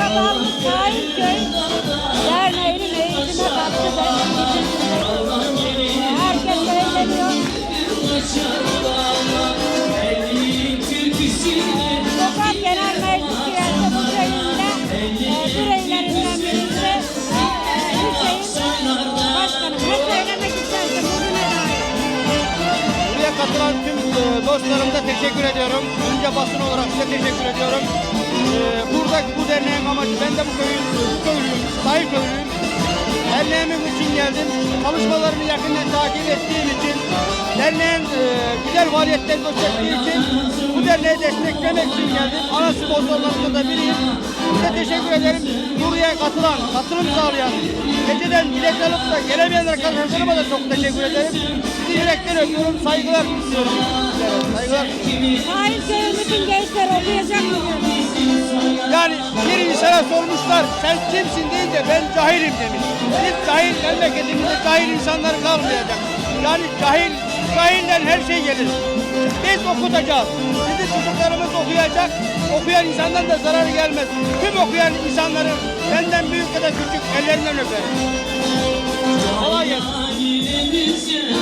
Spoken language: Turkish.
Kaymakamlık'a bağlı Sahilköy Derneği'nin eğitime katkı verdiğinde herkes eğleniyor. Katılan tüm e, dostlarımıza teşekkür ediyorum. Önce basın olarak size teşekkür ediyorum. E, Burada bu derneğin amacı, ben de bu köyün bu köylüyüm, sahil köylüyüm. Derneğimin için geldim. Çalışmalarını yakından takip ettiğim için, derneğin e, güzel faaliyetlerini gösterdiği için bu derneği desteklemek için geldim. Ana sponsorlarımızdan da biriyim. Size teşekkür ederim. Buraya katılan, katılım sağlayan, geceden bilet alıp da gelemeyenler arkadaşlarıma da çok teşekkür ederim. Sizi yürekten öpüyorum, saygılar sunuyorum. Saygılar. Sahilköy'ün bütün gençler okuyacak mı? Yani bir insana sormuşlar, sen kimsin deyince ben cahilim demiş. Biz cahil memleketimizde cahil insanlar kalmayacak. Yani cahil, cahilden her şey gelir. Biz okutacağız. Bizim çocuklarımız okuyacak. Okuyan insandan da zarar gelmez. Tüm okuyan insanların benden büyük ya da küçük ellerinden öperim. Kolay gelsin.